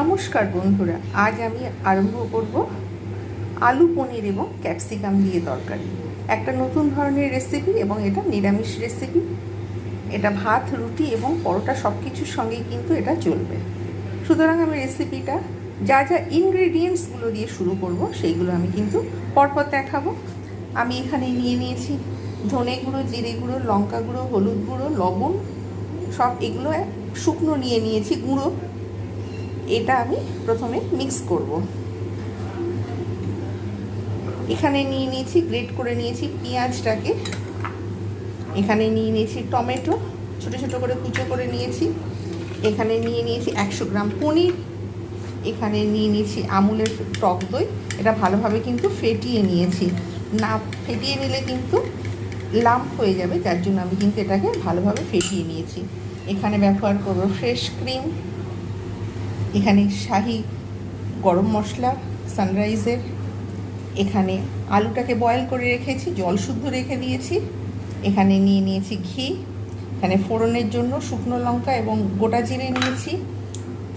নমস্কার বন্ধুরা, আজ আমি আরম্ভ করব আলু পনির এবং ক্যাপসিকাম দিয়ে তরকারি। একটা নতুন ধরনের রেসিপি এবং এটা নিরামিষ রেসিপি এটা ভাত, রুটি এবং পরোটা সব কিছুর সঙ্গেই কিন্তু এটা চলবে। সুতরাং আমি রেসিপিটা যা যা ইনগ্রেডিয়েন্টসগুলো দিয়ে শুরু করব, সেইগুলো আমি কিন্তু পরপর দেখাবো। আমি এখানে নিয়ে নিয়েছি ধনে গুঁড়ো, জিরে গুঁড়ো, লঙ্কা গুঁড়ো, হলুদ গুঁড়ো, লবণ, সব এগুলো শুকনো নিয়ে নিয়েছি গুঁড়ো। এটা আমি প্রথমে মিক্স করব। এখানে নিয়ে নিয়েছি গ্রেট করে নিয়েছি পেঁয়াজটাকে। এখানে নিয়ে নিয়েছি টমেটো, ছোটো ছোটো করে কুচো করে নিয়েছি। এখানে নিয়ে নিয়েছি একশো গ্রাম পনির। এখানে নিয়ে নিয়েছি আমুলের টক দই। এটা ভালোভাবে কিন্তু ফেটিয়ে নিয়েছি। না, ফেটিয়ে নিলে কিন্তু লাম্প হয়ে যাবে, যার জন্য আমি কিন্তু এটাকে ভালোভাবে ফেটিয়ে নিয়েছি। এখানে ব্যবহার করব ফ্রেশ ক্রিম এখানে শাহি গরম মশলা সানরাইজের এখানে আলুটাকে বয়েল করে রেখেছি, জল শুদ্ধ রেখে দিয়েছি। এখানে নিয়ে নিয়েছি ঘি। এখানে ফোড়নের জন্য শুকনো লঙ্কা এবং গোটা জিরে নিয়েছি।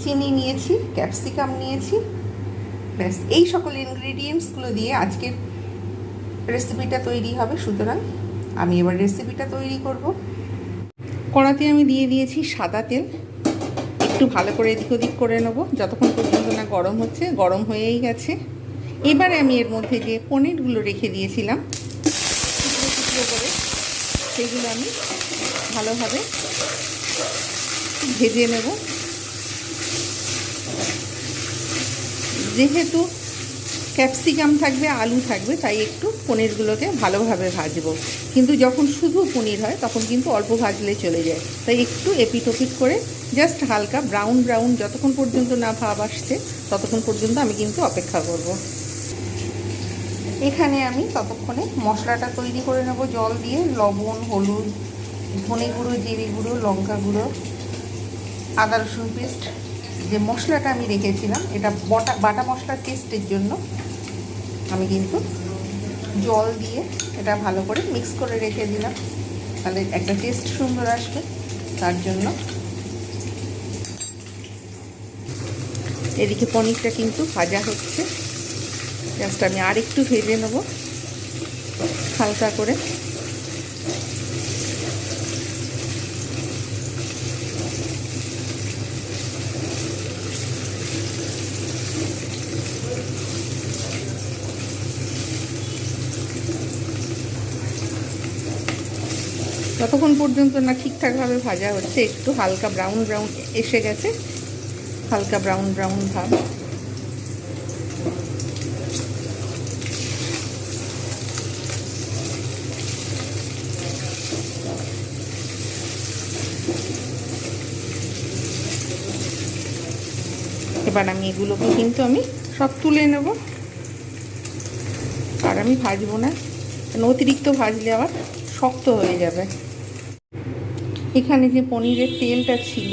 চিনি নিয়েছি ক্যাপসিকাম নিয়েছি। ব্যাস, এই সকল ইনগ্রিডিয়েন্টসগুলো দিয়ে আজকের রেসিপিটা তৈরি হবে। সুতরাং আমি এবার রেসিপিটা তৈরি করব। কড়াতে আমি দিয়ে দিয়েছি সাদা তেল। একটু ভালো করে এদিক ওদিক করে নেব। যতক্ষণ পর্যন্ত না গরম হচ্ছে, গরম হয়েই গেছে। এবারে আমি এর মধ্যে যে পনিরগুলো রেখে দিয়েছিলাম, টুকরো টুকরো করে, সেগুলো আমি ভালোভাবে ভেজে নেব। যেহেতু ক্যাপসিকাম থাকবে, আলু থাকবে, তাই একটু পনিরগুলোকে ভালোভাবে ভাজবো। কিন্তু যখন শুধু পনির হয়, তখন কিন্তু অল্প ভাজলে চলে যায়। তাই একটু এপিট ওপিট করে জাস্ট হালকা ব্রাউন ব্রাউন যতক্ষণ পর্যন্ত না ভাব আসছে, ততক্ষণ পর্যন্ত আমি কিন্তু অপেক্ষা করব। এখানে আমি ততক্ষণে মশলাটা তৈরি করে নেব, জল দিয়ে লবণ, হলুদ, ধনে গুঁড়ো, জিরে গুঁড়ো, লঙ্কা গুঁড়ো, আদা রসুন পেস্ট যে মশলাটা আমি রেখেছিলাম, এটা বটা, বাটা মশলার টেস্টের জন্য আমি কিন্তু জল দিয়ে এটা ভালো করে মিক্স করে রেখে দিলাম তাহলে একটা টেস্ট সুন্দর আসবে, তার জন্য এদিকে পনিরটা কিন্তু ভাজা হচ্ছে। জাস্ট আমি আর একটু ভেজে নেব। হালকা করে। যতক্ষণ পর্যন্ত না ঠিকঠাকভাবে ভাজা হচ্ছে, একটু হালকা ব্রাউন ব্রাউন এসে গেছে হালকা ব্রাউন ব্রাউন ভাব। এবার আমি এগুলোকে কিন্তু আমি সব তুলে নেব। আর আমি ভাজবো না। অতিরিক্ত ভাজলে আবার শক্ত হয়ে যাবে। এখানে যে পনিরের তেলটা ছিল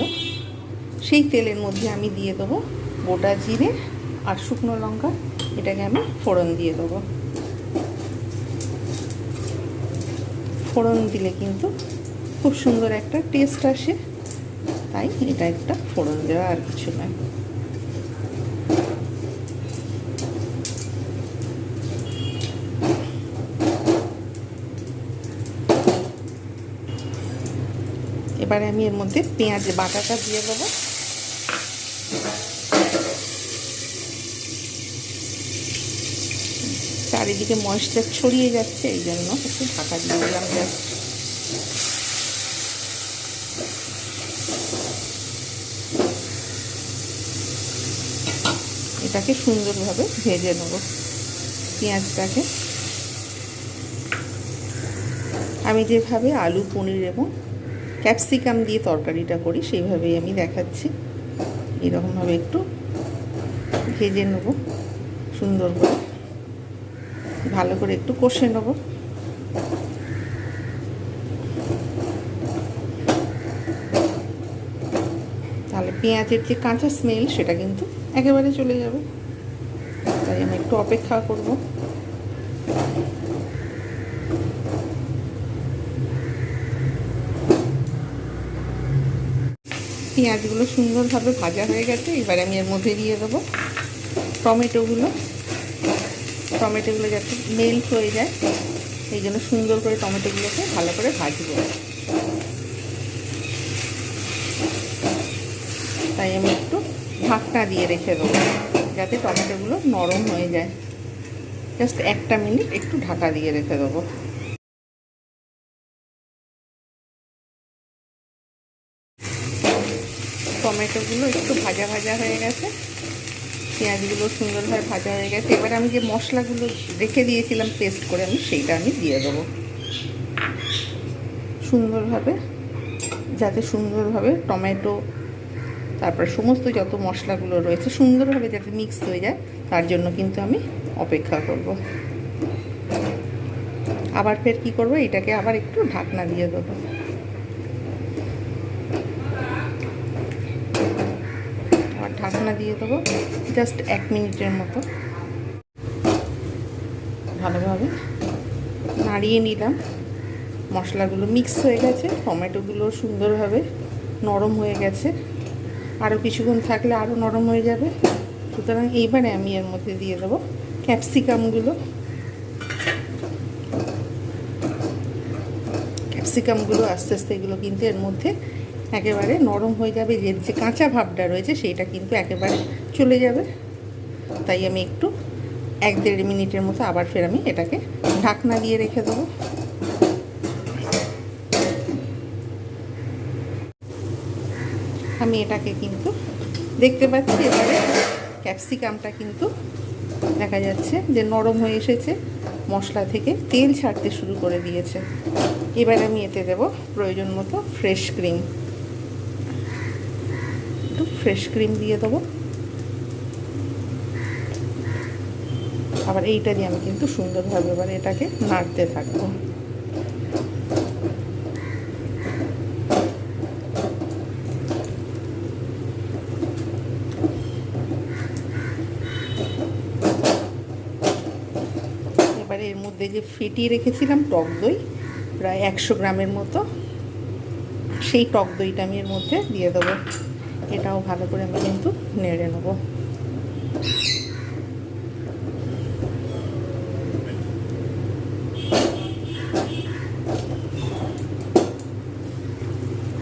সেই তেলের মধ্যে আমি দিয়ে দেবো গোটা জিরে আর শুকনো লঙ্কা। এটাকে আমি ফোড়ন দিয়ে দেবো। ফোড়ন দিলে কিন্তু খুব সুন্দর একটা টেস্ট আসে। তাই এটা একটা ফোড়ন দেওয়া আর কিছু নয়। এবারে আমি এর মধ্যে পেঁয়াজ বাটাটা দিয়ে দেবো। চারিদিকে ময়েশ্চার ছড়িয়ে যাচ্ছে, এই জন্য একটু ঢাকা দিয়ে দিলাম জাস্ট এটাকে সুন্দরভাবে ভেজে নেব পেঁয়াজটাকে। আমি যেভাবে আলু, পনির এবং ক্যাপসিকাম দিয়ে তরকারিটা করি, সেইভাবেই আমি দেখাচ্ছি। এরকমভাবে একটু ভেজে নেব সুন্দর করে। ভালো করে একটু কষে নেব। তাহলে পেঁয়াজের যে কাঁচা স্মেল সেটা কিন্তু একেবারে চলে যাবে। তাই আমি একটু অপেক্ষা করব। পেঁয়াজগুলো সুন্দরভাবে ভাজা হয়ে গেছে, এবার আমি এর মধ্যে দিয়ে দেবো টমেটোগুলো। টমেটোগুলো যাতে মেল্ট হয়ে যায় এই জন্য সুন্দর করে টমেটোগুলোকে ভালো করে ভাজবো। তাই আমি একটু ঢাকনা দিয়ে রেখে দেবো, যাতে টমেটোগুলো নরম হয়ে যায়। জাস্ট একটা মিনিট একটু ঢাকা দিয়ে রেখে দেবো। টমেটোগুলো একটু ভাজা ভাজা হয়ে গেছে। পেঁয়াজগুলো সুন্দরভাবে ভাজা হয়ে গেছে। এবার আমি যে মশলাগুলো রেখে দিয়েছিলাম পেস্ট করে আমি সেইটা আমি দিয়ে দেবো। সুন্দরভাবে, যাতে সুন্দরভাবে টমেটো, তারপর সমস্ত যত মশলাগুলো রয়েছে, সুন্দরভাবে যাতে মিক্স হয়ে যায়, তার জন্য কিন্তু আমি অপেক্ষা করব। আবার ফের কি করব? এটাকে আবার একটু ঢাকনা দিয়ে দেবো আর ঢাকনা দিয়ে দেবো জাস্ট এক মিনিটের মতো। ভালোভাবে? নাড়িয়ে নিলাম। মশলাগুলো মিক্স হয়ে গেছে টমেটোগুলো সুন্দরভাবে নরম হয়ে গেছে। আরও কিছুক্ষণ থাকলে আরও নরম হয়ে যাবে। সুতরাং এইবারে আমি এর মধ্যে দিয়ে দেবো ক্যাপসিকামগুলো। ক্যাপসিকামগুলো আস্তে আস্তে এগুলো কিন্তু এর মধ্যে একেবারে নরম হয়ে যাবে, যে যে কাঁচা ভাবটা রয়েছে সেইটা কিন্তু একেবারে চলে যাবে। তাই আমি একটু এক দেড় মিনিটের মতো আবার ফের আমি এটাকে ঢাকনা দিয়ে রেখে দেবো। আমি এটাকে কিন্তু দেখতে পাচ্ছি, এবারে ক্যাপসিকামটা কিন্তু দেখা যাচ্ছে যে নরম হয়ে এসেছে, মশলা থেকে তেল ছাড়তে শুরু করে দিয়েছে। এবার আমি এতে দেব প্রয়োজন মতো ফ্রেশ ক্রিম। ফ্রেশ ক্রিম দিয়ে দেবো। আবার এইটা দিয়ে আমি কিন্তু সুন্দরভাবে এবার এটাকে নাড়তে থাকব। এবারে এর মধ্যে যে ফেটিয়ে রেখেছিলাম টক দই, প্রায় একশো গ্রামের মতো, সেই টক দইটা আমি এর মধ্যে দিয়ে দেবো। এটাও ভালো করে আমি কিন্তু নেড়ে নেব।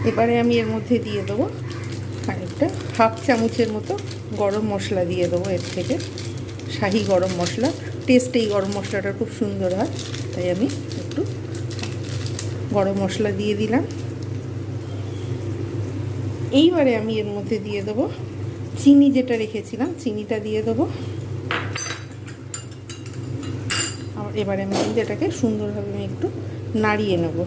এবারে আমি এর মধ্যে দিয়ে দেবো খানিকটা, হাফ চামচের মতো গরম মশলা দিয়ে দেবো এর থেকে। শাহি গরম মশলা টেস্ট এই গরম মশলাটা খুব সুন্দর হয়, তাই আমি একটু গরম মশলা দিয়ে দিলাম। এইবারে আমি এর মধ্যে দিয়ে দেবো চিনি যেটা রেখেছিলাম, চিনিটা দিয়ে দেবো। আর এবারে আমি কিন্তু এটাকে সুন্দরভাবে আমি একটু নাড়িয়ে নেব।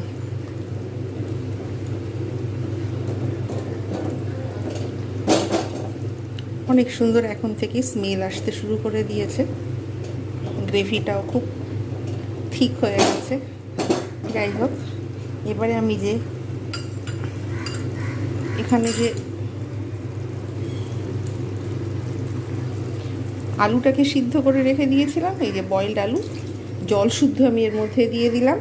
অনেক সুন্দর এখন থেকে স্মেল আসতে শুরু করে দিয়েছে। গ্রেভিটাও খুব ঠিক হয়ে গেছে। যাই হোক, এবারে আমি যে এখানে যে আলুটাকে সিদ্ধ করে রেখে দিয়েছিলাম, এই যে বয়েলড আলু, জল শুদ্ধ আমি এর মধ্যে দিয়ে দিলাম।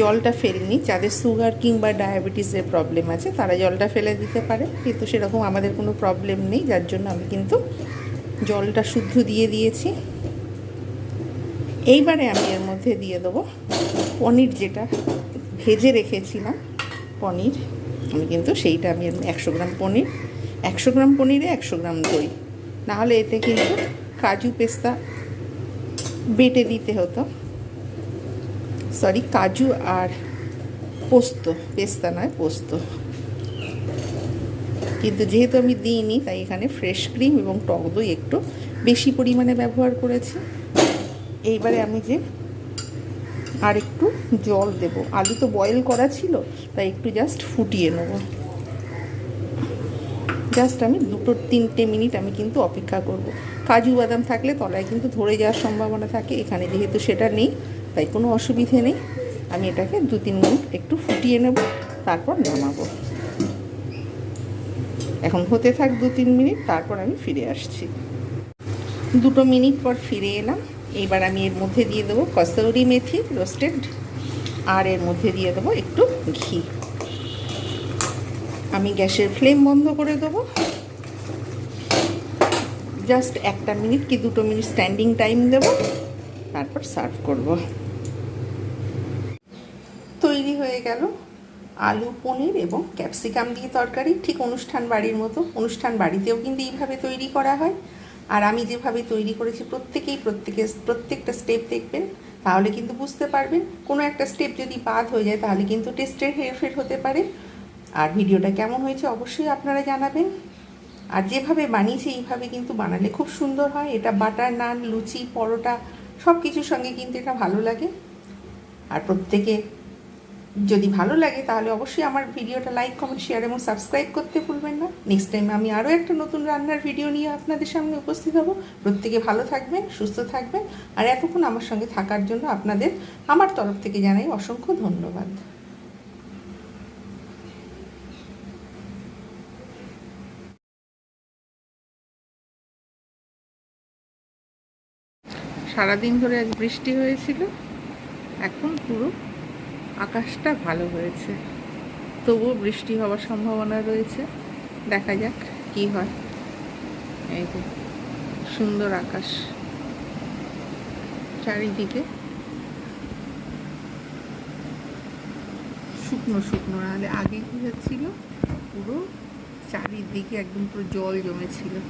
জলটা ফেলিনি, যাদের সুগার কিংবা ডায়াবেটিসের প্রবলেম আছে, তারা জলটা ফেলে দিতে পারে। কিন্তু সেরকম আমাদের কোনো প্রবলেম নেই, যার জন্য আমি কিন্তু জলটা শুদ্ধ দিয়ে দিয়েছি। এইবারে আমি এর মধ্যে দিয়ে দেবো পনির যেটা ভেজে রেখেছিলাম। পনির। আমি কিন্তু সেইটা আমি একশো গ্রাম পনির, একশো গ্রাম পনিরে একশো গ্রাম দই। নাহলে এতে কিন্তু কাজু পেস্তা বেটে দিতে হতো। সরি, কাজু আর পোস্ত, পেস্তা নয়, পোস্ত। কিন্তু যেহেতু আমি দিইনি, তাই এখানে ফ্রেশ ক্রিম এবং টক দই একটু বেশি পরিমাণে ব্যবহার করেছি। এইবারে আমি যে আর একটু জল দেব। আলু তো বয়েল করা ছিল, তাই একটু জাস্ট ফুটিয়ে নেব। জাস্ট আমি দুটো তিনটে মিনিট আমি কিন্তু অপেক্ষা করব। কাজু বাদাম থাকলে তলায় কিন্তু ধরে যাওয়ার সম্ভাবনা থাকে, এখানে যেহেতু সেটা নেই, তাই কোনো অসুবিধে নেই। আমি এটাকে দু তিন মিনিট একটু ফুটিয়ে নেব, তারপর নামাবো। এখন হতে থাক দু তিন মিনিট, তারপর আমি ফিরে আসছি। দুটো মিনিট পর ফিরে এলাম। এইবার আমি এর মধ্যে দিয়ে দেবো কসৌরি মেথি রোস্টেড, আর এর মধ্যে দিয়ে দেবো একটু ঘি। আমি গ্যাসের ফ্লেম বন্ধ করে দেবো। জাস্ট একটা মিনিট কি দুটো মিনিট স্ট্যান্ডিং টাইম দেবো, তারপর সার্ভ করব। তৈরি হয়ে গেল আলু, পনির এবং ক্যাপসিকাম দিয়ে তরকারি। ঠিক অনুষ্ঠান বাড়ির মতো, অনুষ্ঠান বাড়িতেও কিন্তু এইভাবে তৈরি করা হয়। আর আমি যেভাবে তৈরি করেছি, প্রত্যেকেই প্রত্যেকে, প্রত্যেকটা স্টেপ দেখবেন, তাহলে কিন্তু বুঝতে পারবেন। কোনো একটা স্টেপ যদি বাদ হয়ে যায়, তাহলে কিন্তু টেস্টের হেরফের হতে পারে। আর ভিডিওটা কেমন হয়েছে অবশ্যই আপনারা জানাবেন। আর যেভাবে বানিয়েছি, এইভাবে কিন্তু বানালে খুব সুন্দর হয়। এটা বাটার নান, লুচি, পরোটা সব কিছুর সঙ্গে কিন্তু এটা ভালো লাগে। আর প্রত্যেকে যদি ভালো লাগে, তাহলে অবশ্যই আমার ভিডিওটা লাইক কমেন্ট শেয়ার এবং সাবস্ক্রাইব করতে ভুলবেন না। নেক্সট টাইম আমি আরও একটা নতুন রান্নার ভিডিও নিয়ে আপনাদের সামনে উপস্থিত হব। প্রত্যেকে ভালো থাকবেন, সুস্থ থাকবেন। আর এতক্ষণ আমার সঙ্গে থাকার জন্য আপনাদের আমার তরফ থেকে জানাই অসংখ্য ধন্যবাদ। সারাদিন ধরে আজ বৃষ্টি হয়েছিল, এখন পুরো আকাশটা ভালো হয়েছে। তবুও বৃষ্টি হওয়ার সম্ভাবনা রয়েছে। দেখা যাক কি হয়। এই যে, সুন্দর আকাশ। চারিদিকে শুকনো শুকনো। নাহলে আগে কি হচ্ছিল? পুরো চারিদিকে একদম পুরো জল জমেছিল।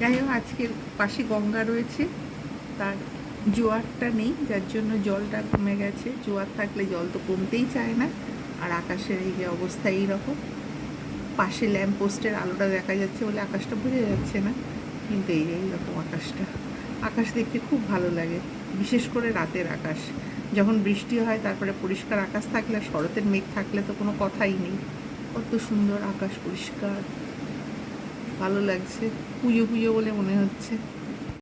যাই হোক, আজকের পাশে গঙ্গা রয়েছে। তার জোয়ারটা নেই, যার জন্য জলটা কমে গেছে। জোয়ার থাকলে জল তো কমতেই চায় না। আর আকাশের এই যে অবস্থা এইরকম। পাশে ল্যাম্প পোস্টের আলোটা দেখা যাচ্ছে বলে আকাশটা বোঝা যাচ্ছে না। কিন্তু এই এইরকম আকাশটা। আকাশ দেখতে খুব ভালো লাগে, বিশেষ করে রাতের আকাশ। যখন বৃষ্টি হয়, তারপরে পরিষ্কার আকাশ থাকলে আর শরতের মেঘ থাকলে তো কোনো কথাই নেই। কত সুন্দর আকাশ, পরিষ্কার। ভালো লাগছে। পুজো পুজো বলে মনে হচ্ছে।